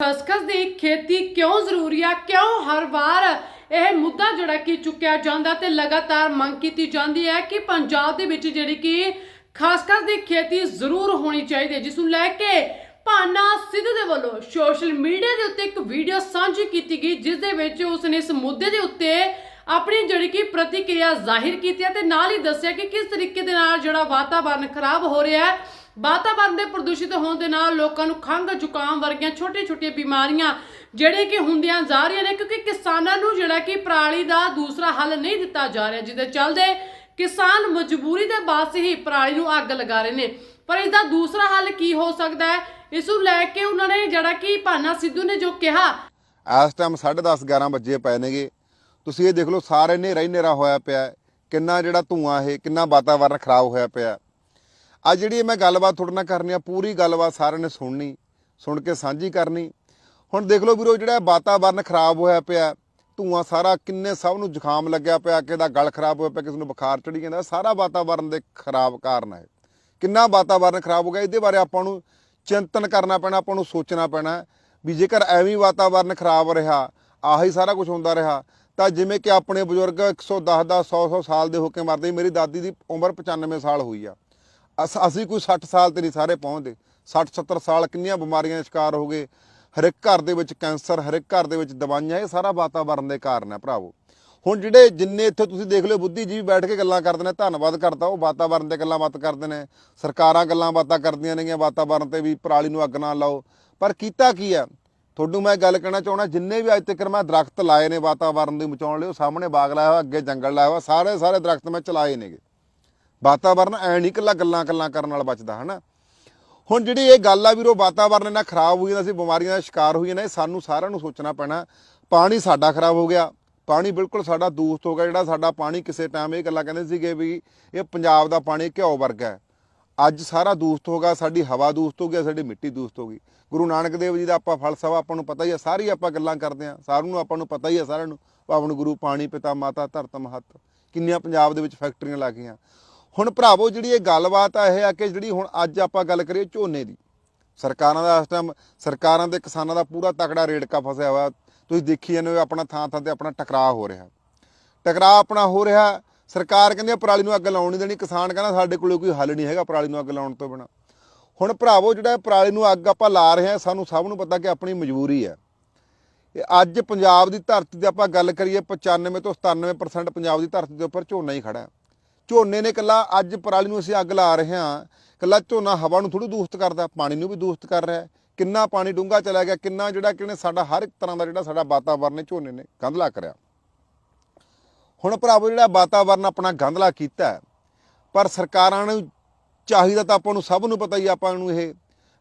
ਖਸਖਸ ਦੀ ਖੇਤੀ ਕਿਉਂ ਜ਼ਰੂਰੀ ਆ? ਕਿਉਂ ਹਰ ਵਾਰ ਇਹ ਮੁੱਦਾ ਜਿਹੜਾ ਕਿ ਚੁੱਕਿਆ ਜਾਂਦਾ ਤੇ ਲਗਾਤਾਰ ਮੰਗ ਕੀਤੀ ਜਾਂਦੀ ਹੈ ਕਿ ਪੰਜਾਬ ਦੇ ਵਿੱਚ ਜਿਹੜੀ ਕਿ ਖਸਖਸ ਦੀ ਖੇਤੀ ਜ਼ਰੂਰ ਹੋਣੀ ਚਾਹੀਦੀ ਹੈ, ਜਿਸ ਨੂੰ ਲੈ ਕੇ ਭਾਨਾ ਸਿੱਧੂ ਦੇ ਵੱਲੋਂ ਸੋਸ਼ਲ ਮੀਡੀਆ ਦੇ ਉੱਤੇ ਇੱਕ ਵੀਡੀਓ ਸਾਂਝੀ ਕੀਤੀ ਗਈ, ਜਿਸ ਦੇ ਵਿੱਚ ਉਸਨੇ ਇਸ ਮੁੱਦੇ ਦੇ ਉੱਤੇ ਆਪਣੀ ਜਿਹੜੀ ਕਿ ਪ੍ਰਤੀਕਿਰਿਆ ਜ਼ਾਹਿਰ ਕੀਤੀ ਹੈ ਤੇ ਨਾਲ ਹੀ ਦੱਸਿਆ ਕਿ ਕਿਸ ਤਰੀਕੇ ਦੇ ਨਾਲ ਜਿਹੜਾ ਵਾਤਾਵਰਣ ਖਰਾਬ ਹੋ ਰਿਹਾ ਹੈ ਵਾਤਾਵਰਣ ਦੇ ਪ੍ਰਦੂਸ਼ਿਤ ਹੋਣ ਦੇ ਨਾਲ ਲੋਕਾਂ ਨੂੰ ਖੰਘ, ਜ਼ੁਕਾਮ ਵਰਗੀਆਂ ਛੋਟੀਆਂ-ਛੋਟੀਆਂ ਬਿਮਾਰੀਆਂ ਜਿਹੜੇ ਕਿ ਹੁੰਦੀਆਂ ਜਾ ਰਹੀਆਂ ਨੇ, ਕਿਉਂਕਿ ਕਿਸਾਨਾਂ ਨੂੰ ਜਿਹੜਾ ਕਿ ਪਰਾਲੀ ਦਾ ਦੂਸਰਾ ਹੱਲ ਨਹੀਂ ਦਿੱਤਾ ਜਾ ਰਿਹਾ, ਜਿਹਦੇ ਚੱਲਦੇ ਕਿਸਾਨ ਮਜਬੂਰੀ ਦੇ ਬਾਅਦ ਹੀ ਪਰਾਲੀ ਨੂੰ ਅੱਗ ਲਗਾ ਰਹੇ ਨੇ। ਪਰ ਇਸ ਦਾ ਦੂਸਰਾ ਹੱਲ ਕੀ ਹੋ ਸਕਦਾ ਹੈ? ਇਸ ਨੂੰ ਲੈ ਕੇ ਉਹਨਾਂ ਨੇ ਜਿਹੜਾ ਕਿ ਭਾਨਾ ਸਿੱਧੂ ਨੇ ਜੋ ਕਿਹਾ, ਇਸ ਟਾਈਮ 10:30 11 ਵਜੇ ਪਏ ਨੇਗੇ। ਤੁਸੀਂ ਇਹ ਦੇਖ ਲਓ, ਸਾਰੇ ਹਨੇਰਾ ਹੀ ਹਨੇਰਾ ਹੋਇਆ ਪਿਆ ਕਿੰਨਾ ਜਿਹੜਾ ਧੂਆਂ ਇਹ, ਕਿੰਨਾ ਵਾਤਾਵਰਨ ਖਰਾਬ ਹੋਇਆ ਪਿਆ ਆ ਜਿਹੜੀ ਮੈਂ ਗੱਲਬਾਤ ਤੁਹਾਡੇ ਨਾਲ ਕਰਨੀ ਆ, ਪੂਰੀ ਗੱਲਬਾਤ ਸਾਰਿਆਂ ਨੇ ਸੁਣਨੀ, ਸੁਣ ਕੇ ਸਾਂਝੀ ਕਰਨੀ। ਹੁਣ ਦੇਖ ਲਓ ਵੀਰੋ, ਜਿਹੜਾ ਵਾਤਾਵਰਨ ਖਰਾਬ ਹੋਇਆ ਪਿਆ, ਧੂਆਂ ਸਾਰਾ ਕਿੰਨੇ ਸਭ ਨੂੰ ਜ਼ੁਕਾਮ ਲੱਗਿਆ ਪਿਆ ਕਿਸੇ ਦਾ ਗਲ ਖਰਾਬ ਹੋਇਆ ਪਿਆ, ਕਿਸੇ ਨੂੰ ਬੁਖਾਰ ਚੜੀ ਜਾਂਦਾ, ਸਾਰਾ ਵਾਤਾਵਰਨ ਦੇ ਖਰਾਬ ਕਾਰਨ ਹੈ ਕਿੰਨਾ ਵਾਤਾਵਰਨ ਖਰਾਬ ਹੋ ਗਿਆ, ਇਹਦੇ ਬਾਰੇ ਆਪਾਂ ਨੂੰ ਚਿੰਤਨ ਕਰਨਾ ਪੈਣਾ, ਆਪਾਂ ਨੂੰ ਸੋਚਣਾ ਪੈਣਾ ਵੀ ਜੇਕਰ ਐਵੇਂ ਵਾਤਾਵਰਨ ਖਰਾਬ ਰਿਹਾ, ਆਹੀ ਸਾਰਾ ਕੁਝ ਹੁੰਦਾ ਰਿਹਾ, ਤਾਂ ਜਿਵੇਂ ਕਿ ਆਪਣੇ ਬਜ਼ੁਰਗ 110 ਦਾ 100 100 ਸਾਲ ਦੇ ਹੋ ਕੇ ਮਰਦੇ, ਮੇਰੀ ਦਾਦੀ ਦੀ ਉਮਰ 95 ਸਾਲ ਹੋਈ ਆ। ਅਸ- ਅਸੀਂ ਕੋਈ 60 ਸਾਲ ਤੇ ਨਹੀਂ ਸਾਰੇ ਪਹੁੰਚਦੇ। 60 70 ਸਾਲ ਕਿੰਨੀਆਂ ਬਿਮਾਰੀਆਂ ਦੇ ਸ਼ਿਕਾਰ ਹੋ ਗਏ। ਹਰ ਇੱਕ ਘਰ ਦੇ ਵਿੱਚ ਕੈਂਸਰ ਹਰ ਇੱਕ ਘਰ ਦੇ ਵਿੱਚ ਦਵਾਈਆਂ, ਇਹ ਸਾਰਾ ਵਾਤਾਵਰਨ ਦੇ ਕਾਰਨ ਹੈ ਭਰਾਵੋ। ਹੁਣ ਜਿਹੜੇ ਜਿੰਨੇ ਇੱਥੇ ਤੁਸੀਂ ਦੇਖ ਲਿਓ ਬੁੱਧੀਜੀਵੀ ਬੈਠ ਕੇ ਗੱਲਾਂ ਕਰਦੇ ਨੇ, ਧੰਨਵਾਦ ਕਰਦਾ ਉਹ ਵਾਤਾਵਰਨ ਤੇ ਗੱਲਾਂ ਬਾਤ ਕਰਦੇ ਨੇ। ਸਰਕਾਰਾਂ ਗੱਲਾਂ ਬਾਤਾਂ ਕਰਦੀਆਂ ਨੇਗੀਆਂ ਵਾਤਾਵਰਨ ਤੇ ਵੀ ਪਰਾਲੀ ਨੂੰ ਅੱਗ ਨਾ ਲਾਓ। ਪਰ ਕੀਤਾ ਕੀ ਆ ਤੁਹਾਨੂੰ ਮੈਂ ਗੱਲ ਕਹਿਣਾ ਚਾਹਣਾ ਜਿੰਨੇ ਵੀ ਅੱਜ ਤੱਕ ਮੈਂ ਦਰਖਤ ਲਾਏ ਨੇ ਵਾਤਾਵਰਨ ਦੀ ਬਚਾਉਣ ਲਈ, ਉਹ ਸਾਹਮਣੇ ਬਾਗ ਲਾਇਆ ਹੋਇਆ, ਅੱਗੇ ਜੰਗਲ ਲਾਇਆ ਹੋਇਆ ਸਾਰੇ ਸਾਰੇ ਦਰਖਤ ਮੈਂ ਚਲਾਏ ਨੇਗੇ। ਵਾਤਾਵਰਨ ਐ ਨਹੀਂ ਇਕੱਲਾ ਗੱਲਾਂ ਗੱਲਾਂ ਕਰਨ ਨਾਲ ਬਚਦਾ, ਹਨਾ? ਹੁਣ ਜਿਹੜੀ ਇਹ ਗੱਲ ਆ ਵੀਰੋ, ਵਾਤਾਵਰਨ ਇਹਨਾਂ ਖਰਾਬ ਹੋਈ ਜਾਂਦਾ ਸੀ ਬਿਮਾਰੀਆਂ ਦਾ ਸ਼ਿਕਾਰ ਹੋਈ ਜਾਂਦਾ ਇਹ ਸਾਨੂੰ ਸਾਰਿਆਂ ਨੂੰ ਸੋਚਣਾ ਪੈਣਾ। ਪਾਣੀ ਸਾਡਾ ਖਰਾਬ ਹੋ ਗਿਆ। ਪਾਣੀ ਬਿਲਕੁਲ ਸਾਡਾ ਦੂਸ਼ਤ ਹੋ ਗਿਆ, ਜਿਹੜਾ ਸਾਡਾ ਪਾਣੀ ਕਿਸੇ ਟਾਈਮ ਇਹ ਗੱਲਾਂ ਕਹਿੰਦੇ ਸੀਗੇ ਵੀ ਇਹ ਪੰਜਾਬ ਦਾ ਪਾਣੀ ਘਿਓ ਵਰਗਾ ਹੈ। ਅੱਜ ਸਾਰਾ ਦੂਸ਼ਤ ਹੋ ਗਿਆ, ਸਾਡੀ ਹਵਾ ਦੂਸ਼ਤ ਹੋ ਗਈ, ਸਾਡੀ ਮਿੱਟੀ ਦੂਸ਼ਤ ਹੋ ਗਈ। ਗੁਰੂ ਨਾਨਕ ਦੇਵ ਜੀ ਦਾ ਆਪਾਂ ਫਲਸਫਾ, ਆਪਾਂ ਨੂੰ ਪਤਾ ਹੀ ਆ, ਸਾਰੀ ਆਪਾਂ ਗੱਲਾਂ ਕਰਦੇ ਆ। ਸਾਰਿਆਂ ਨੂੰ, ਆਪਾਂ ਨੂੰ ਪਤਾ ਹੀ ਆ ਸਾਰਿਆਂ ਨੂੰ ਪਾਵਨ ਗੁਰੂ, ਪਾਣੀ ਪਿਤਾ, ਮਾਤਾ ਧਰਤ ਮਹਤ ਕਿੰਨੀਆਂ ਪੰਜਾਬ ਦੇ ਵਿੱਚ ਫੈਕਟਰੀਆਂ ਲੱਗੀਆਂ। ਹੁਣ ਭਰਾਵੋ, ਜਿਹੜੀ ਇਹ ਗੱਲਬਾਤ ਆ ਇਹ ਆ ਕਿ ਜਿਹੜੀ ਹੁਣ ਅੱਜ ਆਪਾਂ ਗੱਲ ਕਰੀਏ ਝੋਨੇ ਦੀ, ਸਰਕਾਰਾਂ ਦਾ ਇਸ ਟਾਈਮ ਸਰਕਾਰਾਂ ਦੇ ਕਿਸਾਨਾਂ ਦਾ ਪੂਰਾ ਤਕੜਾ ਰੇੜਕਾ ਫਸਿਆ ਹੋਇਆ। ਤੁਸੀਂ ਦੇਖੀ ਜਾਂਦੇ ਹੋ ਆਪਣਾ ਥਾਂ ਥਾਂ ਤੇ ਆਪਣਾ ਟਕਰਾਅ ਹੋ ਰਿਹਾ। ਟਕਰਾਅ ਆਪਣਾ ਹੋ ਰਿਹਾ, ਸਰਕਾਰ ਕਹਿੰਦੀ ਆ ਪਰਾਲੀ ਨੂੰ ਅੱਗ ਲਾਉਣ ਨਹੀਂ ਦੇਣੀ, ਕਿਸਾਨ ਕਹਿੰਦਾ ਸਾਡੇ ਕੋਲੇ ਕੋਈ ਹੱਲ ਨਹੀਂ ਹੈਗਾ ਪਰਾਲੀ ਨੂੰ ਅੱਗ ਲਾਉਣ ਤੋਂ ਬਿਨਾ। ਹੁਣ ਭਰਾਵੋ, ਜਿਹੜਾ ਪਰਾਲੀ ਨੂੰ ਅੱਗ ਆਪਾਂ ਲਾ ਰਹੇ ਹਾਂ, ਸਾਨੂੰ ਸਭ ਨੂੰ ਪਤਾ ਕਿ ਆਪਣੀ ਮਜਬੂਰੀ ਹੈ। ਇਹ ਅੱਜ ਪੰਜਾਬ ਦੀ ਧਰਤੀ ਤੇ ਆਪਾਂ ਗੱਲ ਕਰੀਏ 95 ਤੋਂ 97% ਪੰਜਾਬ ਦੀ ਧਰਤੀ ਦੇ ਉੱਪਰ ਝੋਨਾ ਹੀ ਖੜਾ ਹੈ। ਝੋਨੇ ਨੇ ਕੱਲਾ ਅੱਜ ਪਰਾਲੀ ਨੂੰ ਅਸੀਂ ਅੱਗ ਲਾ ਰਹੇ ਹਾਂ। ਕੱਲਾ ਝੋਨਾ ਹਵਾ ਨੂੰ ਥੋੜੀ ਦੂਸ਼ਿਤ ਕਰਦਾ, ਪਾਣੀ ਨੂੰ ਵੀ ਦੂਸ਼ਿਤ ਕਰ ਰਿਹਾ ਹੈ। ਕਿੰਨਾ ਪਾਣੀ ਡੂੰਘਾ ਚਲਾ ਗਿਆ, ਕਿੰਨਾ ਜਿਹੜਾ ਕਿਨੇ ਸਾਡਾ ਹਰ ਇੱਕ ਤਰ੍ਹਾਂ ਦਾ ਜਿਹੜਾ ਸਾਡਾ ਵਾਤਾਵਰਨ ਹੈ ਝੋਨੇ ਨੇ ਗੰਧਲਾ ਕਰਿਆ। ਹੁਣ ਭਰਾਵੋ, ਜਿਹੜਾ ਵਾਤਾਵਰਨ ਆਪਣਾ ਗੰਧਲਾ ਕੀਤਾ ਪਰ ਸਰਕਾਰਾਂ ਨੂੰ ਚਾਹੀਦਾ ਤਾਂ ਆਪਾਂ ਨੂੰ ਸਭ ਨੂੰ ਪਤਾ ਹੀ ਆਪਾਂ ਨੂੰ ਇਹ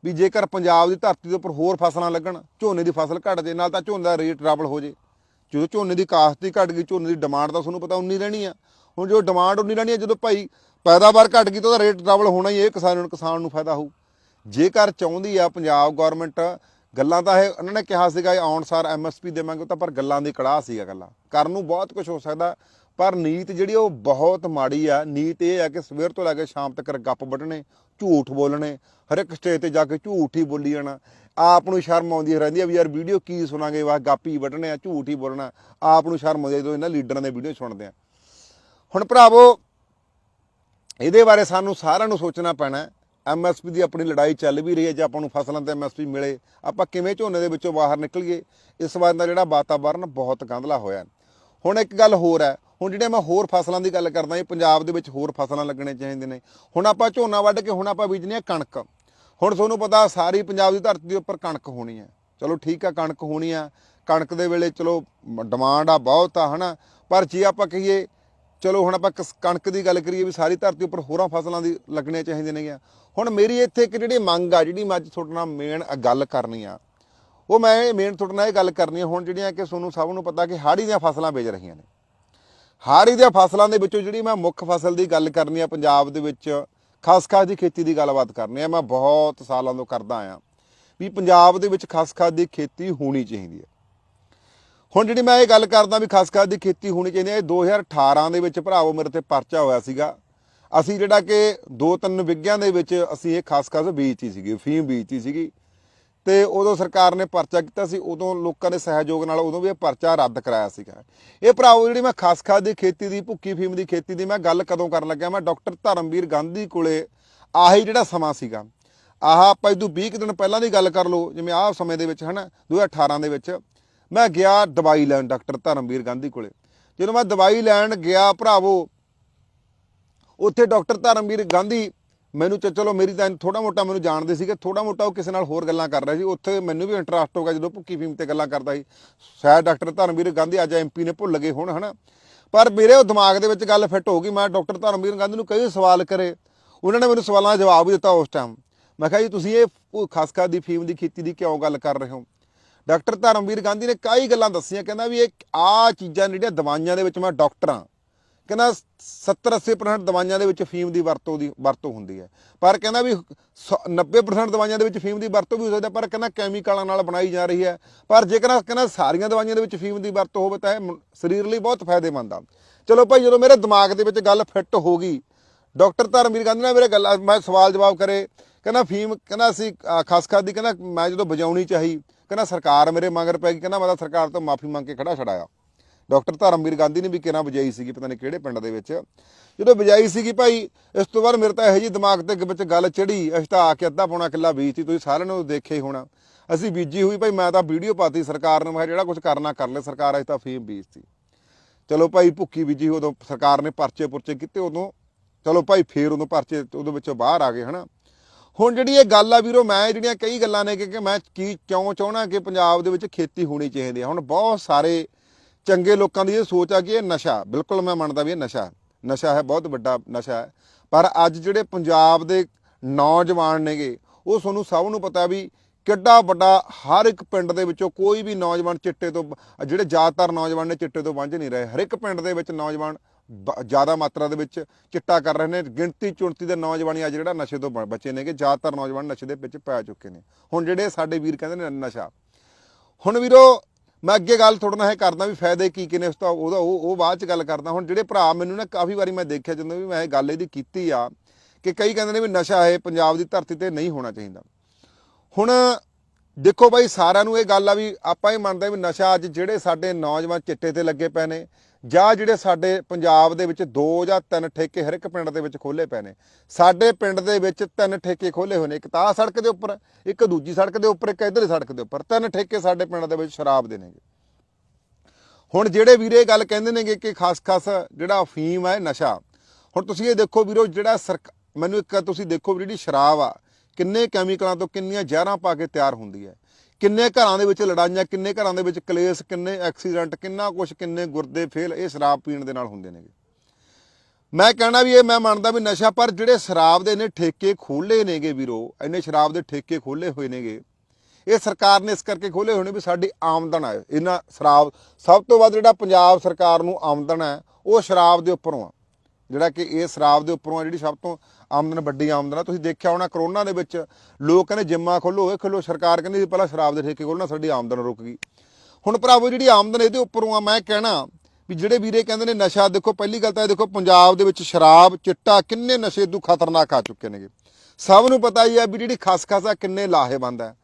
ਵੀ ਜੇਕਰ ਪੰਜਾਬ ਦੀ ਧਰਤੀ ਦੇ ਉੱਪਰ ਹੋਰ ਫਸਲਾਂ ਲੱਗਣ, ਝੋਨੇ ਦੀ ਫਸਲ ਘਟ ਜੇ, ਨਾਲ ਤਾਂ ਝੋਨੇ ਦਾ ਰੇਟ ਡਬਲ ਹੋ ਜੇ। ਜਦੋਂ ਝੋਨੇ ਦੀ ਕਾਸ਼ਤ ਹੀ ਘਟ ਗਈ, ਝੋਨੇ ਦੀ ਡਿਮਾਂਡ ਤਾਂ ਤੁਹਾਨੂੰ ਪਤਾ ਉਨੀ ਰਹਿਣੀ ਆ। ਹੁਣ ਜੋ ਡਿਮਾਂਡ ਉਨੀ ਰਹਿਣੀ ਹੈ, ਜਦੋਂ ਭਾਈ ਪੈਦਾਵਾਰ ਘਟ ਗਈ ਤਾਂ ਉਹਦਾ ਰੇਟ ਡਬਲ ਹੋਣਾ ਹੀ ਇਹ ਕਿਸਾਨ ਨੂੰ ਕਿਸਾਨ ਨੂੰ ਫਾਇਦਾ ਹੋਊ। ਜੇਕਰ ਚਾਹੁੰਦੀ ਆ ਪੰਜਾਬ ਗਵਰਨਮੈਂਟ ਗੱਲਾਂ ਤਾਂ ਇਹ ਉਹਨਾਂ ਨੇ ਕਿਹਾ ਸੀਗਾ, ਇਹ ਆਉਣ ਸਾਰ ਐਮਐਸਪੀ ਦੇਵਾਂਗੇ ਉਹ ਤਾਂ ਪਰ ਗੱਲਾਂ ਦੀ ਕੜਾਹ ਸੀਗਾ ਗੱਲਾਂ। ਕਰਨ ਨੂੰ ਬਹੁਤ ਕੁਝ ਹੋ ਸਕਦਾ, ਪਰ ਨੀਤ ਜਿਹੜੀ ਉਹ ਬਹੁਤ ਮਾੜੀ ਆ। ਨੀਤ ਇਹ ਆ ਕਿ ਸਵੇਰ ਤੋਂ ਲੈ ਕੇ ਸ਼ਾਮ ਤੱਕ ਗੱਪ ਵੱਢਣੇ, ਝੂਠ ਬੋਲਣੇ ਹਰ ਇੱਕ ਸਟੇਜ ਤੇ ਜਾ ਕੇ ਝੂਠ ਹੀ ਬੋਲੀ ਜਾਣਾ। ਆਪ ਨੂੰ ਸ਼ਰਮ ਆਉਂਦੀ ਰਹਿੰਦੀ ਆ ਵੀ ਯਾਰ ਵੀਡੀਓ ਕੀ ਸੁਣਾਂਗੇ ਵਾ ਗਾਪੀ ਵੱਢਣੇ ਆ, ਝੂਠ ਹੀ ਬੋਲਣਾ। ਆਪ ਨੂੰ ਸ਼ਰਮ ਆਉਂਦੀ ਆ ਜਦੋਂ ਇਹਨਾਂ ਲੀਡਰਾਂ ਦੇ ਵੀਡੀਓ ਸੁਣਦੇ ਆ। ਹੁਣ ਭਰਾਵੋ, ਇਹਦੇ ਬਾਰੇ ਸਾਨੂੰ ਸਾਰਿਆਂ ਨੂੰ ਸੋਚਣਾ ਪੈਣਾ ਐਮਐਸਪੀ ਦੀ ਆਪਣੀ ਲੜਾਈ ਚੱਲ ਵੀ ਰਹੀ ਹੈ, ਜੇ ਆਪਾਂ ਨੂੰ ਫਸਲਾਂ ਤੇ ਐਮਐਸਪੀ ਮਿਲੇ, ਆਪਾਂ ਕਿਵੇਂ ਝੋਨੇ ਦੇ ਵਿੱਚੋਂ ਬਾਹਰ ਨਿਕਲੀਏ? ਇਸ ਵਾਰ ਦਾ ਜਿਹੜਾ ਵਾਤਾਵਰਨ ਬਹੁਤ ਗੰਧਲਾ ਹੋਇਆ ਹੁਣ ਇੱਕ ਗੱਲ ਹੋਰ ਹੈ, ਹੁਣ ਜਿਹੜੇ ਮੈਂ ਹੋਰ ਫਸਲਾਂ ਦੀ ਗੱਲ ਕਰਦਾ, ਇਹ ਪੰਜਾਬ ਦੇ ਵਿੱਚ ਹੋਰ ਫਸਲਾਂ ਲੱਗਣੇ ਚਾਹੀਦੇ ਨੇ। ਹੁਣ ਆਪਾਂ ਝੋਨਾ ਵੱਢ ਕੇ ਹੁਣ ਆਪਾਂ ਬੀਜਣੀ ਹੈ ਕਣਕ। ਹੁਣ ਤੁਹਾਨੂੰ ਪਤਾ ਸਾਰੀ ਪੰਜਾਬ ਦੀ ਧਰਤੀ ਦੇ ਉੱਪਰ ਕਣਕ ਹੋਣੀ ਹੈ। ਚਲੋ ਠੀਕ ਆ, ਕਣਕ ਹੋਣੀ ਆ। ਕਣਕ ਦੇ ਵੇਲੇ ਚਲੋ ਡਿਮਾਂਡ ਆ ਬਹੁਤ ਆ, ਹਨਾ? ਪਰ ਜੇ ਆਪਾਂ ਕਹੀਏ ਚਲੋ ਹੁਣ ਆਪਾਂ ਕਿਸ- ਕਣਕ ਦੀ ਗੱਲ ਕਰੀਏ ਵੀ ਸਾਰੀ ਧਰਤੀ ਉੱਪਰ ਹੋਰਾਂ ਫਸਲਾਂ ਦੀ ਲੱਗਣੀਆਂ ਚਾਹੀਦੀਆਂ ਨੇਗੀਆਂ। ਹੁਣ ਮੇਰੀ ਇੱਥੇ ਇੱਕ ਜਿਹੜੀ ਮੰਗ ਆ, ਜਿਹੜੀ ਮੈਂ ਅੱਜ ਤੁਹਾਡੇ ਨਾਲ ਮੇਨ ਗੱਲ ਕਰਨੀ ਆ, ਉਹ ਮੈਂ ਮੇਨ ਤੁਹਾਡੇ ਨਾਲ ਇਹ ਗੱਲ ਕਰਨੀ ਆ, ਹੁਣ ਜਿਹੜੀਆਂ ਕਿ ਤੁਹਾਨੂੰ ਸਭ ਨੂੰ ਪਤਾ ਕਿ ਹਾੜੀ ਦੀਆਂ ਫਸਲਾਂ ਵੇਚ ਰਹੀਆਂ ਨੇ। ਹਾੜੀ ਦੀਆਂ ਫਸਲਾਂ ਦੇ ਵਿੱਚੋਂ ਜਿਹੜੀ ਮੈਂ ਮੁੱਖ ਫਸਲ ਦੀ ਗੱਲ ਕਰਨੀ ਆ, ਪੰਜਾਬ ਦੇ ਵਿੱਚ ਖਸਖਸ ਦੀ ਖੇਤੀ ਦੀ ਗੱਲਬਾਤ ਕਰਨੀ ਆ, ਮੈਂ ਬਹੁਤ ਸਾਲਾਂ ਤੋਂ ਕਰਦਾ ਆਇਆ ਵੀ ਪੰਜਾਬ ਦੇ ਵਿੱਚ ਖਸਖਸ ਦੀ ਖੇਤੀ ਹੋਣੀ ਚਾਹੀਦੀ ਹੈ ਹੁਣ ਜਿਹੜੀ ਮੈਂ ਇਹ ਗੱਲ ਕਰਦਾ ਵੀ ਖਸਖਸ ਦੀ ਖੇਤੀ ਹੋਣੀ ਚਾਹੀਦੀ ਹੈ, ਇਹ 2018 ਦੇ ਵਿੱਚ ਭਰਾਵੋ ਮੇਰੇ ਤੇ ਪਰਚਾ ਹੋਇਆ ਸੀਗਾ। ਅਸੀਂ ਜਿਹੜਾ ਕਿ ਦੋ ਤਿੰਨ ਵਿਗਿਆਂ ਦੇ ਵਿੱਚ ਅਸੀਂ ਇਹ ਖਸਖਸ ਬੀਜਤੀ ਸੀਗੀ, ਫੀਮ ਬੀਜਤੀ ਸੀਗੀ। ਤੇ ਉਦੋਂ ਸਰਕਾਰ ਨੇ ਪਰਚਾ ਕੀਤਾ ਸੀ, ਉਦੋਂ ਲੋਕਾਂ ਦੇ ਸਹਿਯੋਗ ਨਾਲ ਉਦੋਂ ਵੀ ਇਹ ਪਰਚਾ ਰੱਦ ਕਰਾਇਆ ਸੀਗਾ। ਇਹ ਭਰਾਵੋ ਜਿਹੜੀ ਮੈਂ ਖਾਸ ਦੀ ਖੇਤੀ ਦੀ, ਭੁੱਕੀ ਫੀਮ ਦੀ ਖੇਤੀ ਦੀ ਮੈਂ ਗੱਲ ਕਦੋਂ ਕਰਨ ਲੱਗਿਆ? ਮੈਂ ਡਾਕਟਰ ਧਰਮਵੀਰ ਗਾਂਧੀ ਕੋਲੇ ਆਹੀ ਜਿਹੜਾ ਸਮਾਂ ਸੀਗਾ। ਆਹ ਆਪਾਂ ਇਦੋਂ 20 ਕੁ ਦਿਨ ਪਹਿਲਾਂ ਦੀ ਗੱਲ ਕਰ ਲਓ, ਜਿਵੇਂ ਆਹ ਸਮੇਂ ਦੇ ਵਿੱਚ ਹਨਾ 2018 ਦੇ ਵਿੱਚ ਮੈਂ ਗਿਆ ਦਵਾਈ ਲੈਣ ਡਾਕਟਰ ਧਰਮਵੀਰ ਗਾਂਧੀ ਕੋਲੇ। ਜਦੋਂ ਮੈਂ ਦਵਾਈ ਲੈਣ ਗਿਆ ਭਰਾਵੋ, ਉੱਥੇ ਡਾਕਟਰ ਧਰਮਵੀਰ ਗਾਂਧੀ ਮੈਨੂੰ ਚਲੋ ਮੇਰੀ ਤਾਂ ਥੋੜਾ ਮੋਟਾ ਮੈਨੂੰ ਜਾਣਦੇ ਸੀਗੇ ਥੋੜਾ ਮੋਟਾ ਉਹ ਕਿਸੇ ਨਾਲ ਹੋਰ ਗੱਲਾਂ ਕਰ ਰਿਹਾ ਸੀ। ਉੱਥੇ ਮੈਨੂੰ ਵੀ ਇੰਟਰਸਟ ਹੋ ਗਿਆ ਜਦੋਂ ਭੁੱਕੀ ਫੀਮ ਤੇ ਗੱਲਾਂ ਕਰਦਾ ਸੀ। ਸ਼ਾਇਦ ਡਾਕਟਰ ਧਰਮਵੀਰ ਗਾਂਧੀ ਅੱਜ ਐਮਪੀ ਨੇ ਭੁੱਲ ਗਏ ਹੁਣ, ਹਨਾ? ਪਰ ਮੇਰੇ ਉਹ ਦਿਮਾਗ ਦੇ ਵਿੱਚ ਗੱਲ ਫਿੱਟ ਹੋ ਗਈ। ਮੈਂ ਡਾਕਟਰ ਧਰਮਵੀਰ ਗਾਂਧੀ ਨੂੰ ਕਈ ਸਵਾਲ ਕਰੇ। ਉਹਨਾਂ ਨੇ ਮੈਨੂੰ ਸਵਾਲਾਂ ਦਾ ਜਵਾਬ ਵੀ ਦਿੱਤਾ ਉਸ ਟਾਈਮ ਮੈਂ ਕਿਹਾ ਜੀ, ਤੁਸੀਂ ਇਹ ਖਾਸ ਖਾਸ ਦੀ ਫੀਮ ਦੀ ਖੇਤੀ ਦੀ ਕਿਉਂ ਗੱਲ ਕਰ ਰਹੇ ਹੋ? ਡਾਕਟਰ ਧਰਮਵੀਰ ਗਾਂਧੀ ਨੇ ਕਈ ਗੱਲਾਂ ਦੱਸੀਆਂ ਕਹਿੰਦਾ ਵੀ ਇਹ ਆ ਚੀਜ਼ਾਂ ਜਿਹੜੀਆਂ ਦਵਾਈਆਂ ਦੇ ਵਿੱਚ ਮੈਂ ਡਾਕਟਰ ਹਾਂ ਕਹਿੰਦਾ 70 80% ਦਵਾਈਆਂ ਦੇ ਵਿੱਚ ਫੀਮ ਦੀ ਵਰਤੋਂ ਦੀ ਵਰਤੋਂ ਹੁੰਦੀ ਹੈ। ਪਰ ਕਹਿੰਦਾ ਵੀ ਸ- 90% ਦਵਾਈਆਂ ਦੇ ਵਿੱਚ ਫੀਮ ਦੀ ਵਰਤੋਂ ਵੀ ਹੋ ਸਕਦਾ ਪਰ ਕਹਿੰਦਾ ਕੈਮੀਕਲਾਂ ਨਾਲ ਬਣਾਈ ਜਾ ਰਹੀ ਹੈ। ਪਰ ਜੇਕਰ ਕਹਿੰਦਾ ਸਾਰੀਆਂ ਦਵਾਈਆਂ ਦੇ ਵਿੱਚ ਫੀਮ ਦੀ ਵਰਤੋਂ ਹੋਵੇ ਤਾਂ ਇਹ ਸਰੀਰ ਲਈ ਬਹੁਤ ਫਾਇਦੇਮੰਦ ਆ। ਚਲੋ ਭਾਈ ਜਦੋਂ ਮੇਰੇ ਦਿਮਾਗ ਦੇ ਵਿੱਚ ਗੱਲ ਫਿੱਟ ਹੋ ਗਈ ਡਾਕਟਰ ਧਰਮਵੀਰ ਗਾਂਧੀ ਨੇ ਮੇਰੇ ਗੱਲ ਮੈਂ ਸਵਾਲ ਜਵਾਬ ਕਰੇ ਕਹਿੰਦਾ ਫੀਮ ਕਹਿੰਦਾ ਅਸੀਂ ਅ, ਖਾਸ ਖਾਸ ਦੀ ਕਹਿੰਦਾ ਮੈਂ ਜਦੋਂ ਵਜਾਉਣੀ ਚਾਹੀ ਕਹਿੰਦਾ ਸਰਕਾਰ ਮੇਰੇ ਮਗਰ ਪੈ ਗਈ, ਕਹਿੰਦਾ ਮੈਂ ਤਾਂ ਸਰਕਾਰ ਤੋਂ ਮਾਫੀ ਮੰਗ ਕੇ ਖੜਾ ਛੜਾਇਆ ਡਾਕਟਰ ਧਰਮਵੀਰ ਗਾਂਧੀ ਨੇ ਵੀ ਕਿਹਨਾਂ ਵਜਾਈ ਸੀਗੀ, ਪਤਾ ਨਹੀਂ ਕਿਹੜੇ ਪਿੰਡ ਦੇ ਵਿੱਚ। ਜਦੋਂ ਵਜਾਈ ਸੀਗੀ ਭਾਈ, ਇਸ ਤੋਂ ਬਾਅਦ ਮੇਰੇ ਤਾਂ ਇਹੋ ਜੀ ਦਿਮਾਗ ਤੇ ਵਿੱਚ ਗੱਲ ਚੜੀ ਅਸੀਂ ਤਾਂ ਆ ਕੇ ਅੱਧਾ ਪੌਣਾ ਕਿੱਲਾ ਬੀਜਤੀ, ਤੁਸੀਂ ਸਾਰਿਆਂ ਨੂੰ ਦੇਖੇ ਹੋਣਾ। ਅਸੀਂ ਬੀਜੀ ਹੋਈ ਭਾਈ, ਮੈਂ ਤਾਂ ਵੀਡੀਓ ਪਾਤੀ ਸਰਕਾਰ ਨੂੰ, ਮੈਂ ਕਿਹਾ ਜਿਹੜਾ ਕੁਝ ਕਰਨਾ ਕਰ ਲੈ ਸਰਕਾਰ, ਅਸੀਂ ਤਾਂ ਫੀਮ ਬੀਜਤੀ। ਚਲੋ ਭਾਈ, ਭੁੱਕੀ ਬੀਜੀ ਉਦੋਂ ਸਰਕਾਰ ਨੇ ਪਰਚੇ ਪੁਰਚੇ ਕੀਤੇ ਉਦੋਂ। ਚਲੋ ਭਾਈ, ਫੇਰ ਉਦੋਂ ਪਰਚੇ ਉਹਦੇ ਵਿੱਚੋਂ ਬਾਹਰ ਆ ਗਏ, ਹਨਾ। ਹੁਣ ਜਿਹੜੀ ਇਹ ਗੱਲ ਆ ਵੀਰੋ, ਮੈਂ ਜਿਹੜੀਆਂ ਕਈ ਗੱਲਾਂ ਨੇ ਕਿ ਮੈਂ ਕੀ ਕਿਉਂ ਚਾਹਣਾ ਕਿ ਪੰਜਾਬ ਦੇ ਵਿੱਚ ਖੇਤੀ ਹੋਣੀ ਚਾਹੀਦੀ ਹੈ ਹੁਣ ਬਹੁਤ ਸਾਰੇ ਚੰਗੇ ਲੋਕਾਂ ਦੀ ਇਹ ਸੋਚ ਆ ਕਿ ਇਹ ਨਸ਼ਾ, ਬਿਲਕੁਲ ਮੈਂ ਮੰਨਦਾ ਵੀ ਇਹ ਨਸ਼ਾ ਨਸ਼ਾ ਹੈ, ਬਹੁਤ ਵੱਡਾ ਨਸ਼ਾ ਹੈ। ਪਰ ਅੱਜ ਜਿਹੜੇ ਪੰਜਾਬ ਦੇ ਨੌਜਵਾਨ ਨੇਗੇ, ਉਹ ਤੁਹਾਨੂੰ ਸਭ ਨੂੰ ਪਤਾ ਵੀ ਕਿੱਡਾ ਵੱਡਾ ਹਰ ਇੱਕ ਪਿੰਡ ਦੇ ਵਿੱਚੋਂ ਕੋਈ ਵੀ ਨੌਜਵਾਨ ਚਿੱਟੇ ਤੋਂ, ਜਿਹੜੇ ਜ਼ਿਆਦਾਤਰ ਨੌਜਵਾਨ ਨੇ ਚਿੱਟੇ ਤੋਂ ਵਾਂਝ ਨਹੀਂ ਰਹੇ। ਹਰ ਇੱਕ ਪਿੰਡ ਦੇ ਵਿੱਚ ਨੌਜਵਾਨ ਜ਼ਿਆਦਾ ਮਾਤਰਾ ਦੇ ਵਿੱਚ ਚਿੱਟਾ ਕਰ ਰਹੇ ਨੇ। ਗਿਣਤੀ ਚੁਣਤੀ ਦੇ ਨੌਜਵਾਨੀ ਅੱਜ ਜਿਹੜਾ ਨਸ਼ੇ ਤੋਂ ਬਚੇ ਨੇਗੇ। ਜ਼ਿਆਦਾਤਰ ਨੌਜਵਾਨ ਨਸ਼ੇ ਦੇ ਵਿੱਚ ਪੈ ਚੁੱਕੇ ਨੇ। ਹੁਣ ਜਿਹੜੇ ਸਾਡੇ ਵੀਰ ਕਹਿੰਦੇ ਨੇ ਨਸ਼ਾ। ਹੁਣ ਵੀਰੋ, ਮੈਂ ਅੱਗੇ ਗੱਲ ਤੁਹਾਡੇ ਨਾਲ ਇਹ ਕਰਦਾ ਵੀ ਫਾਇਦੇ ਕੀ ਕੀ ਨੇ, ਉਸ ਤੋਂ ਉਹਦਾ ਉਹ ਉਹ ਬਾਅਦ ਚ ਗੱਲ ਕਰਦਾ। ਹੁਣ ਜਿਹੜੇ ਭਰਾ ਮੈਨੂੰ ਨਾ ਕਾਫੀ ਵਾਰੀ ਮੈਂ ਦੇਖਿਆ ਜਦੋਂ ਵੀ ਮੈਂ ਇਹ ਗੱਲ ਇਹਦੀ ਕੀਤੀ ਆ, ਕਿ ਕਈ ਕਹਿੰਦੇ ਨੇ ਵੀ ਨਸ਼ਾ ਇਹ ਪੰਜਾਬ ਦੀ ਧਰਤੀ ਤੇ ਨਹੀਂ ਹੋਣਾ ਚਾਹੀਦਾ। ਹੁਣ ਦੇਖੋ ਬਾਈ, ਸਾਰਿਆਂ ਨੂੰ ਇਹ ਗੱਲ ਆ ਵੀ ਆਪਾਂ ਇਹ ਮੰਨਦੇ ਵੀ ਨਸ਼ਾ ਅੱਜ ਜਿਹੜੇ ਸਾਡੇ ਨੌਜਵਾਨ ਚਿੱਟੇ ਤੇ ਲੱਗੇ ਪਏ ਨੇ, ਜਾਂ ਜਿਹੜੇ ਸਾਡੇ ਪੰਜਾਬ ਦੇ ਵਿੱਚ ਦੋ ਜਾਂ ਤਿੰਨ ਠੇਕੇ ਹਰ ਇੱਕ ਪਿੰਡ ਦੇ ਵਿੱਚ ਖੋਲੇ ਪਏ ਨੇ। ਸਾਡੇ ਪਿੰਡ ਦੇ ਵਿੱਚ ਤਿੰਨ ਠੇਕੇ ਖੋਲੇ ਹੋਏ ਨੇ, ਇੱਕ ਤਾਂ ਆਹ ਸੜਕ ਦੇ ਉੱਪਰ, ਇੱਕ ਦੂਜੀ ਸੜਕ ਦੇ ਉੱਪਰ, ਇੱਕ ਇਧਰਲੀ ਸੜਕ ਦੇ ਉੱਪਰ। ਤਿੰਨ ਠੇਕੇ ਸਾਡੇ ਪਿੰਡ ਦੇ ਵਿੱਚ ਸ਼ਰਾਬ ਦੇ ਨੇਗੇ। ਹੁਣ ਜਿਹੜੇ ਵੀਰੇ ਇਹ ਗੱਲ ਕਹਿੰਦੇ ਨੇਗੇ ਕਿ ਖਾਸ ਖਾਸ ਜਿਹੜਾ ਅਫੀਮ ਹੈ ਨਸ਼ਾ। ਹੁਣ ਤੁਸੀਂ ਇਹ ਦੇਖੋ ਵੀਰੋ, ਜਿਹੜਾ ਸਰਕ, ਮੈਨੂੰ ਇੱਕ ਤੁਸੀਂ ਦੇਖੋ ਵੀ ਜਿਹੜੀ ਸ਼ਰਾਬ ਆ ਕਿੰਨੇ ਕੈਮੀਕਲਾਂ ਤੋਂ ਕਿੰਨੀਆਂ ਜ਼ਹਿਰਾਂ ਪਾ ਕੇ ਤਿਆਰ ਹੁੰਦੀ ਹੈ? ਕਿੰਨੇ ਘਰਾਂ ਦੇ ਵਿੱਚ ਲੜਾਈਆਂ, ਕਿੰਨੇ ਘਰਾਂ ਦੇ ਵਿੱਚ ਕਲੇਸ਼, ਕਿੰਨੇ ਐਕਸੀਡੈਂਟ ਕਿੰਨਾ ਕੁਝ ਕਿੰਨੇ ਗੁਰਦੇ, ਫੇਲ, ਇਹ ਸ਼ਰਾਬ ਪੀਣ ਦੇ ਨਾਲ ਹੁੰਦੇ ਨੇਗੇ। ਮੈਂ ਕਹਿਣਾ ਵੀ ਇਹ, ਮੈਂ ਮੰਨਦਾ ਵੀ ਨਸ਼ਾ, ਪਰ ਜਿਹੜੇ ਸ਼ਰਾਬ ਦੇ ਨੇ ਠੇਕੇ ਖੋਲੇ ਨੇਗੇ ਵੀਰੋ, ਇੰਨੇ ਸ਼ਰਾਬ ਦੇ ਠੇਕੇ ਖੋਲੇ ਹੋਏ ਨੇਗੇ, ਇਹ ਸਰਕਾਰ ਨੇ ਇਸ ਕਰਕੇ ਖੋਲੇ ਹੋਏ ਨੇ ਵੀ ਸਾਡੀ ਆਮਦਨ ਹੈ ਇਹਨਾਂ ਸ਼ਰਾਬ, ਸਭ ਤੋਂ ਵੱਧ ਜਿਹੜਾ ਪੰਜਾਬ ਸਰਕਾਰ ਨੂੰ ਆਮਦਨ ਹੈ, ਉਹ ਸ਼ਰਾਬ ਦੇ ਉੱਪਰੋਂ ਆ। ਜਿਹੜਾ ਕਿ ਇਹ ਸ਼ਰਾਬ ਦੇ ਉੱਪਰੋਂ ਆ, ਜਿਹੜੀ ਸਭ ਤੋਂ ਆਮਦਨ ਵੱਡੀ ਆਮਦਨ ਆ। ਤੁਸੀਂ ਦੇਖਿਆ ਹੋਣਾ ਕਰੋਨਾ ਦੇ ਵਿੱਚ ਲੋਕ ਕਹਿੰਦੇ ਜਿੰਮਾਂ ਖੋਲੋ ਹੋਏ ਖੋਲੋ ਸਰਕਾਰ ਕਹਿੰਦੀ ਸੀ ਪਹਿਲਾਂ ਸ਼ਰਾਬ ਦੇ ਠੇਕੇ ਖੋਲਣਾ ਸਾਡੀ ਆਮਦਨ ਰੁਕ ਗਈ। ਹੁਣ ਭਰਾਵੋ ਜਿਹੜੀ ਆਮਦਨ ਇਹਦੇ ਉੱਪਰੋਂ ਆ, ਮੈਂ ਕਹਿਣਾ ਵੀ ਜਿਹੜੇ ਵੀਰੇ ਕਹਿੰਦੇ ਨੇ ਨਸ਼ਾ, ਦੇਖੋ ਪਹਿਲੀ ਗੱਲ ਤਾਂ ਇਹ ਦੇਖੋ ਪੰਜਾਬ ਦੇ ਵਿੱਚ ਸ਼ਰਾਬ, ਚਿੱਟਾ ਕਿੰਨੇ ਨਸ਼ੇ ਤੋਂ ਖਤਰਨਾਕ ਆ ਚੁੱਕੇ ਨੇਗੇ। ਸਭ ਨੂੰ ਪਤਾ ਹੀ ਆ ਵੀ ਜਿਹੜੀ ਖਸਖਸ ਆ, ਕਿੰਨੇ ਲਾਹੇਵੰਦ ਹੈ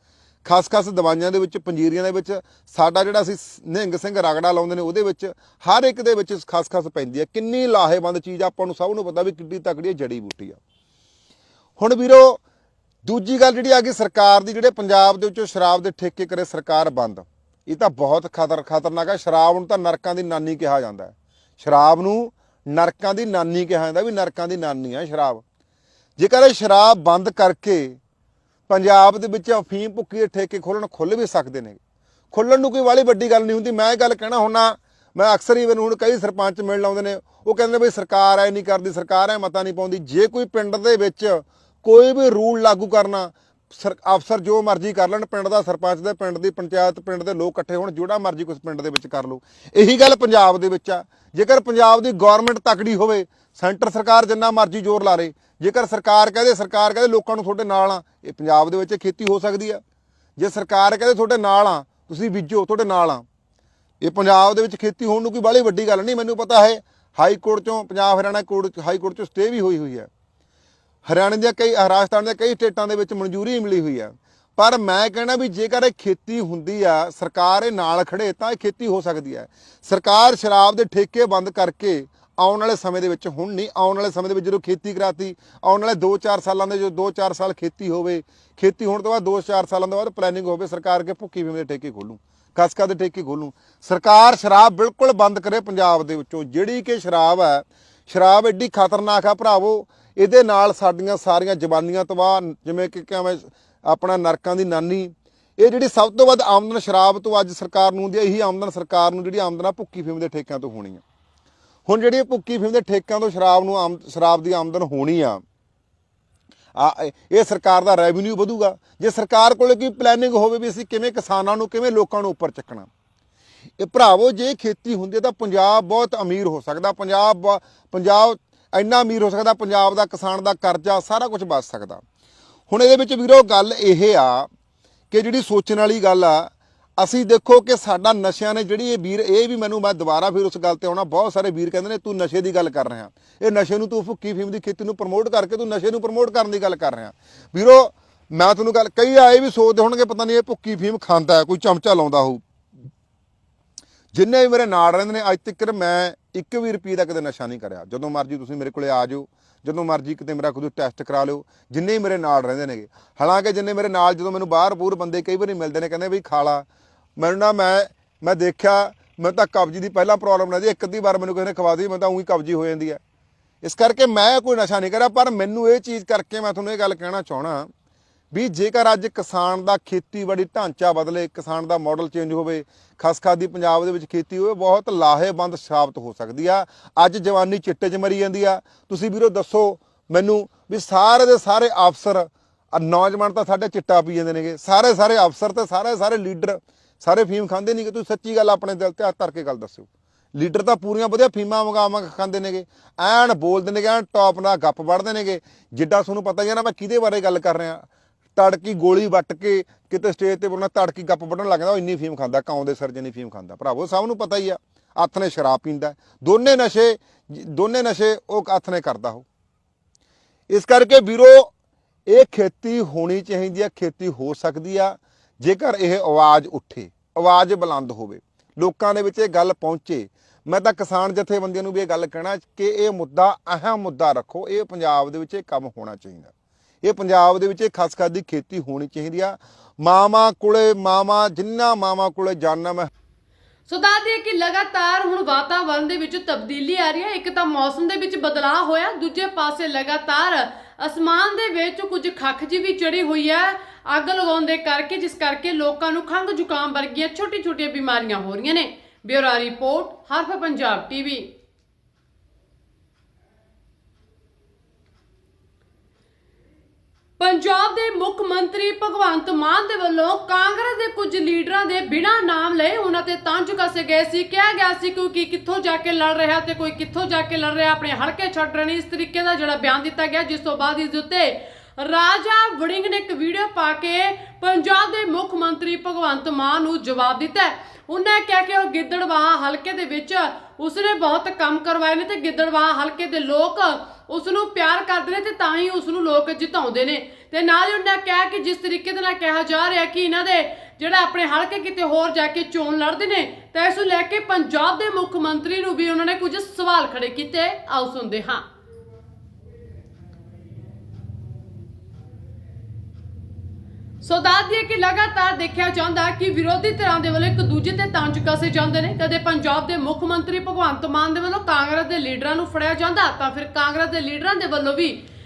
ਖਸਖਸ ਦਵਾਈਆਂ ਦੇ ਵਿੱਚ, ਪੰਜੀਰੀਆਂ ਦੇ ਵਿੱਚ, ਸਾਡਾ ਜਿਹੜਾ ਅਸੀਂ ਨਿਹੰਗ ਸਿੰਘ ਰਗੜਾ ਲਾਉਂਦੇ ਨੇ, ਉਹਦੇ ਵਿੱਚ ਹਰ ਇੱਕ ਦੇ ਵਿੱਚ ਖਸਖਸ ਪੈਂਦੀ ਹੈ ਕਿੰਨੀ ਲਾਹੇਵੰਦ ਚੀਜ਼ ਆਪਾਂ ਨੂੰ ਸਭ ਨੂੰ ਪਤਾ ਵੀ ਕਿੱਡੀ ਤਕੜੀ ਜੜੀ ਬੂਟੀ ਆ। ਹੁਣ ਵੀਰੋ, ਦੂਜੀ ਗੱਲ ਜਿਹੜੀ ਆ ਗਈ ਸਰਕਾਰ ਦੀ, ਜਿਹੜੇ ਪੰਜਾਬ ਦੇ ਵਿੱਚੋਂ ਸ਼ਰਾਬ ਦੇ ਠੇਕੇ ਕਰੇ ਸਰਕਾਰ ਬੰਦ, ਇਹ ਤਾਂ ਬਹੁਤ ਖਤਰ, ਖਤਰਨਾਕ ਹੈ ਸ਼ਰਾਬ ਨੂੰ ਤਾਂ ਨਰਕਾਂ ਦੀ ਨਾਨੀ ਕਿਹਾ ਜਾਂਦਾ ਹੈ। ਸ਼ਰਾਬ ਨੂੰ ਨਰਕਾਂ ਦੀ ਨਾਨੀ ਕਿਹਾ ਜਾਂਦਾ, ਵੀ ਨਰਕਾਂ ਦੀ ਨਾਨੀ ਹੈ ਸ਼ਰਾਬ। ਜੇਕਰ ਇਹ ਸ਼ਰਾਬ ਬੰਦ ਕਰਕੇ ਪੰਜਾਬ ਦੇ ਵਿੱਚ ਅਫੀਮ ਭੁੱਕੀ ਦੇ ਠੇਕੇ ਖੋਲਣ ਖੁੱਲ ਵੀ ਸਕਦੇ ਨੇ। ਖੁੱਲਣ ਨੂੰ ਕੋਈ ਵਾਲੀ ਵੱਡੀ ਗੱਲ ਨਹੀਂ ਹੁੰਦੀ। ਮੈਂ ਇਹ ਗੱਲ ਕਹਿਣਾ ਹੁੰਨਾ ਮੈਂ ਅਕਸਰ ਹੀ ਮੈਨੂੰ ਹੁਣ ਕਈ ਸਰਪੰਚ ਮਿਲ ਲਾਉਂਦੇ ਨੇ, ਉਹ ਕਹਿੰਦੇ ਬਈ ਸਰਕਾਰ ਐ ਨਹੀਂ ਕਰਦੀ, ਸਰਕਾਰ ਐ ਮਤਾ ਨਹੀਂ ਪਾਉਂਦੀ। ਜੇ ਕੋਈ ਪਿੰਡ ਦੇ ਵਿੱਚ ਕੋਈ ਵੀ ਰੂਲ ਲਾਗੂ ਕਰਨਾ, ਸਰ- ਅਫਸਰ ਜੋ ਮਰਜ਼ੀ ਕਰ ਲੈਣ, ਪਿੰਡ ਦਾ ਸਰਪੰਚ ਦੇ, ਪਿੰਡ ਦੀ ਪੰਚਾਇਤ, ਪਿੰਡ ਦੇ ਲੋਕ ਇਕੱਠੇ ਹੋਣ, ਜਿਹੜਾ ਮਰਜ਼ੀ ਕੁਝ ਪਿੰਡ ਦੇ ਵਿੱਚ ਕਰ ਲਓ। ਇਹੀ ਗੱਲ ਪੰਜਾਬ ਦੇ ਵਿੱਚ ਆ। ਜੇਕਰ ਪੰਜਾਬ ਦੀ ਗਵਰਨਮੈਂਟ ਤਕੜੀ ਹੋਵੇ, ਸੈਂਟਰ ਸਰਕਾਰ ਜਿੰਨਾ ਮਰਜ਼ੀ ਜ਼ੋਰ ਲਾ ਲੇ। ਜੇਕਰ ਸਰਕਾਰ ਕਹਦੇ ਸਰਕਾਰ ਕਹਦੇ ਲੋਕਾਂ ਨੂੰ ਤੁਹਾਡੇ ਨਾਲ ਆ, ਇਹ ਪੰਜਾਬ ਦੇ ਵਿੱਚ ਖੇਤੀ ਹੋ ਸਕਦੀ ਆ। ਜੇ ਸਰਕਾਰ ਕਹਦੇ ਤੁਹਾਡੇ ਨਾਲ ਆ, ਤੁਸੀਂ ਬੀਜੋ, ਤੁਹਾਡੇ ਨਾਲ ਆ। ਇਹ ਪੰਜਾਬ ਦੇ ਵਿੱਚ ਖੇਤੀ ਹੋਣ ਨੂੰ ਕੋਈ ਬਾਹਲੀ ਵੱਡੀ ਗੱਲ ਨਹੀਂ, ਮੈਨੂੰ ਪਤਾ ਹੈ, ਹਾਈ ਕੋਰਟ ਚੋਂ, Punjab Haryana court high court ਚੋਂ ਸਟੇ ਵੀ ਹੋਈ ਹੋਈ ਹੈ ਹਰਿਆਣੇ ਦੀਆਂ ਕਈ ਰਾਜਸਥਾਨ ਦੇ ਕਈ ਸਟੇਟਾਂ ਦੇ ਵਿੱਚ ਮਨਜ਼ੂਰੀ ਮਿਲੀ ਹੋਈ ਹੈ ਪਰ ਮੈਂ ਕਹਿਣਾ ਵੀ ਜੇਕਰ ਇਹ ਖੇਤੀ ਹੁੰਦੀ ਆ, ਸਰਕਾਰ ਇਹ ਨਾਲ ਖੜੇ ਤਾਂ ਇਹ ਖੇਤੀ ਹੋ ਸਕਦੀ ਹੈ ਸਰਕਾਰ ਸ਼ਰਾਬ ਦੇ ਠੇਕੇ ਬੰਦ ਕਰਕੇ ਆਉਣ ਵਾਲੇ ਸਮੇਂ ਦੇ ਵਿੱਚ ਹੁਣ ਨਹੀਂ, ਆਉਣ ਵਾਲੇ ਸਮੇਂ ਦੇ ਵਿੱਚ ਜਦੋਂ ਖੇਤੀ ਕਰਾਤੀ, ਆਉਣ ਵਾਲੇ 2-4 ਸਾਲਾਂ ਦੇ ਜੋ 2-4 ਸਾਲ ਖੇਤੀ ਹੋਵੇ, ਖੇਤੀ ਹੋਣ ਤੋਂ ਬਾਅਦ 2-4 ਸਾਲਾਂ ਤੋਂ ਬਾਅਦ ਪਲੈਨਿੰਗ ਹੋਵੇ, ਸਰਕਾਰ ਕੇ ਭੁੱਕੀ ਫੀਮ ਦੇ ਠੇਕੇ ਖੋਲੂ, ਕਸਕਾ ਦੇ ਠੇਕੇ ਖੋਲੂ। ਸਰਕਾਰ ਸ਼ਰਾਬ ਬਿਲਕੁਲ ਬੰਦ ਕਰੇ ਪੰਜਾਬ ਦੇ ਵਿੱਚੋਂ, ਜਿਹੜੀ ਕਿ ਸ਼ਰਾਬ ਹੈ ਸ਼ਰਾਬ ਐਡੀ ਖਤਰਨਾਕ ਆ, ਭਰਾਵੋ ਇਹਦੇ ਨਾਲ ਸਾਡੀਆਂ ਸਾਰੀਆਂ ਜਵਾਨੀਆਂ ਤਬਾਹ, ਜਿਵੇਂ ਕਿ ਕਿਵੇਂ ਆਪਣਾ ਨਰਕਾਂ ਦੀ ਨਾਨੀ। ਇਹ ਜਿਹੜੀ ਸਭ ਤੋਂ ਵੱਧ ਆਮਦਨ ਸ਼ਰਾਬ ਤੋਂ ਅੱਜ ਸਰਕਾਰ ਨੂੰ ਹੁੰਦੀ ਹੈ, ਇਹੀ ਆਮਦਨ ਸਰਕਾਰ ਨੂੰ ਜਿਹੜੀ ਆਮਦਨ ਆ ਭੁੱਕੀ ਫੀਮ ਦੇ ਠੇਕਿਆਂ ਤੋਂ ਹੋਣੀ ਆ। ਹੁਣ ਜਿਹੜੀ ਇਹ ਭੁੱਕੀ ਫੀਮ ਦੇ ਠੇਕਿਆਂ ਤੋਂ ਸ਼ਰਾਬ ਨੂੰ ਆਮ- ਸ਼ਰਾਬ ਦੀ ਆਮਦਨ ਹੋਣੀ ਆ ਇਹ ਸਰਕਾਰ ਦਾ ਰੈਵਨਿਊ ਵਧੂਗਾ। ਜੇ ਸਰਕਾਰ ਕੋਲੇ ਕੋਈ ਪਲੈਨਿੰਗ ਹੋਵੇ ਵੀ ਅਸੀਂ ਕਿਵੇਂ ਕਿਸਾਨਾਂ ਨੂੰ, ਕਿਵੇਂ ਲੋਕਾਂ ਨੂੰ ਉੱਪਰ ਚੱਕਣਾ। ਇਹ ਭਰਾਵੋ, ਜੇ ਖੇਤੀ ਹੁੰਦੀ ਹੈ ਤਾਂ ਪੰਜਾਬ ਬਹੁਤ ਅਮੀਰ ਹੋ ਸਕਦਾ। ਪੰਜਾਬ ਬ- ਪੰਜਾਬ ਇੰਨਾ ਅਮੀਰ ਹੋ ਸਕਦਾ, ਪੰਜਾਬ ਦਾ, ਕਿਸਾਨ ਦਾ ਕਰਜ਼ਾ, ਸਾਰਾ ਕੁਝ ਬਚ ਸਕਦਾ। ਹੁਣ ਇਹਦੇ ਵਿੱਚ ਵੀਰੋ ਗੱਲ ਇਹ ਆ ਕਿ ਜਿਹੜੀ ਸੋਚਣ ਵਾਲੀ ਗੱਲ ਆ, ਅਸੀਂ ਦੇਖੋ ਕਿ ਸਾਡਾ ਨਸ਼ਿਆਂ ਨੇ ਜਿਹੜੀ ਇਹ ਵੀਰ, ਇਹ ਵੀ ਮੈਨੂੰ ਮੈਂ ਦੁਬਾਰਾ ਫਿਰ ਉਸ ਗੱਲ ਤੇ ਆਉਣਾ, ਬਹੁਤ ਸਾਰੇ ਵੀਰ ਕਹਿੰਦੇ ਨੇ, ਤੂੰ ਨਸ਼ੇ ਦੀ ਗੱਲ ਕਰ ਰਿਹਾ। ਇਹ ਨਸ਼ੇ ਨੂੰ ਤੂੰ ਭੁੱਕੀ ਫੀਮ ਦੀ ਖੇਤੀ ਨੂੰ ਪ੍ਰਮੋਟ ਕਰਕੇ ਤੂੰ ਨਸ਼ੇ ਨੂੰ ਪ੍ਰਮੋਟ ਕਰਨ ਦੀ ਗੱਲ ਕਰ ਰਿਹਾ। ਵੀਰੋ, ਮੈਂ ਤੁਹਾਨੂੰ ਗੱਲ, ਕਈ ਆਏ ਵੀ ਸੋਚਦੇ ਹੋਣਗੇ, ਪਤਾ ਨਹੀਂ ਇਹ ਭੁੱਕੀ ਫੀਮ ਖਾਂਦਾ ਕੋਈ ਚਮਚਾ ਲਾਉਂਦਾ ਹੋਊ। ਜਿੰਨੇ ਵੀ ਮੇਰੇ ਨਾਲ ਰਹਿੰਦੇ ਨੇ, ਅੱਜ ਤੱਕ ਮੈਂ ਇੱਕ ਵੀ ਰੁਪਏ ਦਾ ਕਦੇ ਨਸ਼ਾ ਨਹੀਂ ਕਰਿਆ। ਜਦੋਂ ਮਰਜ਼ੀ ਤੁਸੀਂ ਮੇਰੇ ਕੋਲੇ ਆ ਜਾਓ, ਜਦੋਂ ਮਰਜ਼ੀ ਕਿਤੇ ਮੇਰਾ ਕੋਈ ਟੈਸਟ ਕਰਾ ਲਿਓ, ਜਿੰਨੇ ਹੀ ਮੇਰੇ ਨਾਲ ਰਹਿੰਦੇ ਨੇਗੇ। ਹਾਲਾਂਕਿ ਜਿੰਨੇ ਮੇਰੇ ਨਾਲ ਜਦੋਂ ਮੈਨੂੰ ਬਾਹਰ ਬੂਰ ਬੰਦੇ ਕਈ ਵਾਰੀ ਮਿਲਦੇ ਨੇ, ਕਹਿੰਦੇ ਵੀ ਖਾ ਲਾ ਮੈਨੂੰ ਨਾ ਮੈਂ ਮੈਂ ਦੇਖਿਆ ਮੈਂ ਤਾਂ ਕਬਜੀ ਦੀ ਪਹਿਲਾਂ ਪ੍ਰੋਬਲਮ ਨਹੀਂ ਦੀ ਇੱਕ ਅੱਧੀ ਵਾਰ ਮੈਨੂੰ ਕਿਸੇ ਨੇ ਖਵਾ ਦਿੱਤੀ, ਮੈਂ ਤਾਂ ਉਹੀ ਕਬਜੀ ਹੋ ਜਾਂਦੀ ਹੈ। ਇਸ ਕਰਕੇ ਮੈਂ ਕੋਈ ਨਸ਼ਾ ਨਹੀਂ ਕਰਿਆ, ਪਰ ਮੈਨੂੰ ਇਹ ਚੀਜ਼ ਕਰਕੇ ਮੈਂ ਤੁਹਾਨੂੰ ਇਹ ਗੱਲ ਕਹਿਣਾ ਚਾਹਣਾ ਵੀ ਜੇਕਰ ਅੱਜ ਕਿਸਾਨ ਦਾ ਖੇਤੀਬਾੜੀ ਢਾਂਚਾ ਬਦਲੇ, ਕਿਸਾਨ ਦਾ ਮਾਡਲ ਚੇਂਜ ਹੋਵੇ ਖਸਖਾਦੀ ਪੰਜਾਬ ਦੇ ਵਿੱਚ ਖੇਤੀ ਹੋਵੇ, ਬਹੁਤ ਲਾਹੇਵੰਦ ਸਾਬਤ ਹੋ ਸਕਦੀ ਆ। ਅੱਜ ਜਵਾਨੀ ਚਿੱਟੇ 'ਚ ਮਰੀ ਜਾਂਦੀ ਆ। ਤੁਸੀਂ ਵੀਰੋ ਦੱਸੋ ਮੈਨੂੰ ਵੀ ਸਾਰੇ ਦੇ ਸਾਰੇ ਅਫਸਰ ਨੌਜਵਾਨ ਤਾਂ ਸਾਡੇ ਚਿੱਟਾ ਪੀ ਜਾਂਦੇ ਨੇਗੇ। ਸਾਰੇ ਸਾਰੇ ਅਫਸਰ ਤੇ ਸਾਰੇ ਸਾਰੇ ਲੀਡਰ, ਸਾਰੇ ਫੀਮ ਖਾਂਦੇ ਨਹੀਂ ਕਿ ਤੁਸੀਂ ਸੱਚੀ ਗੱਲ ਆਪਣੇ ਦਿਲ ਤੇ ਹੱਥ ਧਰ ਕੇ ਗੱਲ ਦੱਸਿਓ। ਲੀਡਰ ਤਾਂ ਪੂਰੀਆਂ ਵਧੀਆ ਫੀਮਾਂ ਮੰਗਾ ਖਾਂਦੇ ਨੇਗੇ। ਐਨ ਬੋਲਦੇ ਨੇਗੇ, ਐਨ ਟੌਪ ਨਾਲ ਗੱਪ ਵੜਦੇ ਨੇਗੇ। ਜਿੱਦਾਂ ਤੁਹਾਨੂੰ ਪਤਾ ਹੀ ਆ ਨਾ ਮੈਂ ਕਿਹਦੇ ਬਾਰੇ ਗੱਲ ਕਰ ਰਿਹਾ। ਤੜਕੀ ਗੋਲੀ ਵੱਟ ਕੇ ਕਿਤੇ ਸਟੇਜ ਤੇ ਬੋਲਣਾ, ਤੜਕੀ ਗੱਪ ਵੱਢਣ ਲੱਗ ਜਾਂਦਾ, ਉਹ ਇੰਨੀ ਫੀਮ ਖਾਂਦਾ, ਕਾਉਂ ਦੇ ਸਰਜਨੀ ਫੀਮ ਖਾਂਦਾ। ਭਰਾਵੋ ਸਭ ਨੂੰ ਪਤਾ ਹੀ ਆ, ਹੱਥ ਨੇ ਸ਼ਰਾਬ ਪੀਂਦਾ ਦੋਨੇ ਨਸ਼ੇ ਦੋਨੇ ਨਸ਼ੇ ਉਹ ਹੱਥ ਨੇ ਕਰਦਾ ਉਹ। ਇਸ ਕਰਕੇ ਵੀਰੋ, ਇਹ ਖੇਤੀ ਹੋਣੀ ਚਾਹੀਦੀ ਆ, ਖੇਤੀ ਹੋ ਸਕਦੀ ਆ, ਜੇਕਰ ਇਹ ਆਵਾਜ਼ ਉੱਠੇ, ਆਵਾਜ਼ ਬੁਲੰਦ ਹੋਵੇ, ਲੋਕਾਂ ਦੇ ਵਿੱਚ ਇਹ ਗੱਲ ਪਹੁੰਚੇ। ਮੈਂ ਤਾਂ ਕਿਸਾਨ ਜਥੇਬੰਦੀਆਂ ਨੂੰ ਵੀ ਇਹ ਗੱਲ ਕਹਿਣਾ ਕਿ ਇਹ ਮੁੱਦਾ, ਅਹਿਮ ਮੁੱਦਾ ਰੱਖੋ, ਇਹ ਪੰਜਾਬ ਦੇ ਵਿੱਚ ਇਹ ਕੰਮ ਹੋਣਾ ਚਾਹੀਦਾ। ਇਹ ਪੰਜਾਬ ਦੇ ਵਿੱਚ ਇਹ ਖਸਖਸ ਦੀ ਖੇਤੀ ਹੋਣੀ ਚਾਹੀਦੀ ਆ। ਮਾਮਾ ਕੋਲੇ ਮਾਮਾ ਜਿੰਨਾ ਮਾਮਾ ਕੋਲੇ ਜਾਨਣਾ ਮੈਂ ਸੋ ਦੱਸ ਕਿ ਲਗਾਤਾਰ ਹੁਣ ਵਾਤਾਵਰਣ ਦੇ ਵਿੱਚ ਤਬਦੀਲੀ ਆ ਰਹੀ ਹੈ। ਇੱਕ ਤਾਂ ਮੌਸਮ ਦੇ ਵਿੱਚ ਬਦਲਾਅ ਹੋਇਆ, ਦੂਜੇ ਪਾਸੇ ਲਗਾਤਾਰ ਅਸਮਾਨ ਦੇ ਵਿੱਚ ਕੁਝ ਖੱਖ ਜੀ ਵੀ ਚੜੀ ਹੋਈ ਹੈ। ਅੱਗ ਲਗਾਉਣ ਦੇ ਕਰਕੇ, ਜਿਸ ਕਰਕੇ ਲੋਕਾਂ ਨੂੰ ਖੰਘ ਜ਼ੁਕਾਮ ਵਰਗੀਆਂ ਛੋਟੀ-ਛੋਟੀਆਂ ਬਿਮਾਰੀਆਂ ਹੋ ਰਹੀਆਂ ਨੇ। ਬਿਊਰੋ ਰਿਪੋਰਟ, ਹਰਫ ਪੰਜਾਬ ਟੀਵੀ। ਪੰਜਾਬ ਦੇ ਮੁੱਖ ਮੰਤਰੀ ਭਗਵੰਤ ਮਾਨ ਦੇ ਵੱਲੋਂ ਕਾਂਗਰਸ ਦੇ ਕੁਝ ਲੀਡਰਾਂ ਦੇ ਬਿਨਾਂ ਨਾਮ ਲਏ, ਉਹਨਾਂ ਤੇ ਤੰਜ ਕਸੇ ਗਏ ਸੀ। ਕਿਹਾ ਗਿਆ ਸੀ ਕਿ ਕਿੱਥੋਂ ਜਾ ਕੇ ਲੜ ਰਿਹਾ ਤੇ ਕੋਈ ਕਿੱਥੋਂ ਜਾ ਕੇ ਲੜ ਰਿਹਾ, ਆਪਣੇ ਹਲਕੇ ਛੱਡ ਰਹੇ ਨੇ। ਇਸ ਤਰੀਕੇ ਦਾ ਜਿਹੜਾ ਬਿਆਨ ਦਿੱਤਾ ਗਿਆ, ਜਿਸ ਤੋਂ ਬਾਅਦ ਇਸ ਦੇ ਉੱਤੇ ਰਾਜਾ ਵੜਿੰਗ ਨੇ ਇੱਕ ਵੀਡੀਓ ਪਾ ਕੇ ਪੰਜਾਬ ਦੇ ਮੁੱਖ ਮੰਤਰੀ ਭਗਵੰਤ ਮਾਨ ਨੂੰ ਜਵਾਬ ਦਿੱਤਾ। ਉਹਨਾਂ ਉਹਨੇ ਕਿਹਾ ਕਿ ਉਹ ਗਿੱਦੜਵਾਹਾ ਹਲਕੇ ਦੇ ਵਿੱਚ ਉਸਨੇ ਬਹੁਤ ਕੰਮ ਕਰਵਾਏ ਨੇ ਤੇ ਗਿੱਦੜਵਾਹਾ ਹਲਕੇ ਦੇ ਲੋਕ ਉਸ ਨੂੰ ਪਿਆਰ ਕਰਦੇ ਨੇ ਤੇ ਤਾਂ ਹੀ ਉਸ ਨੂੰ ਲੋਕ ਜਿਤਾਉਂਦੇ ਨੇ। ਤੇ ਨਾਲ ਹੀ ਉਹਨਾਂ ਕਿਹਾ ਕਿ ਜਿਸ ਤਰੀਕੇ ਦੇ ਨਾਲ ਕਿਹਾ ਜਾ ਰਿਹਾ ਕਿ ਇਹਨਾਂ ਦੇ ਜਿਹੜਾ ਆਪਣੇ ਹਲਕੇ ਕਿਤੇ ਹੋਰ ਜਾ ਕੇ ਚੋਣ ਲੜਦੇ ਨੇ, ਤਾਂ ਇਸ ਨੂੰ ਲੈ ਕੇ ਪੰਜਾਬ ਦੇ ਮੁੱਖ ਮੰਤਰੀ ਨੂੰ ਵੀ ਉਹਨਾਂ ਨੇ ਕੁਝ ਸਵਾਲ ਖੜੇ ਕੀਤੇ। ਆਓ ਸੁਣਦੇ ਹਾਂ। ਸੋ ਦੱਸ ਦਈਏ ਕਿ ਲਗਾਤਾਰ ਦੇਖਿਆ ਜਾਂਦਾ ਕਿ ਵਿਰੋਧੀ ਧਿਰਾਂ ਦੇ ਵੱਲੋਂ ਇੱਕ ਦੂਜੇ ਤੇ ਤੰਜ ਕਸੇ ਜਾਂਦੇ ਨੇ। ਕਦੇ ਪੰਜਾਬ ਦੇ ਮੁੱਖ ਮੰਤਰੀ ਭਗਵੰਤ ਮਾਨ ਦੇ ਵੱਲੋਂ ਕਾਂਗਰਸ ਦੇ ਲੀਡਰਾਂ ਨੂੰ ਫੜਿਆ ਜਾਂਦਾ ਤਾਂ ਫਿਰ ਕਾਂਗਰਸ ਦੇ ਲੀਡਰਾਂ ਦੇ ਵੱਲੋਂ ਵੀ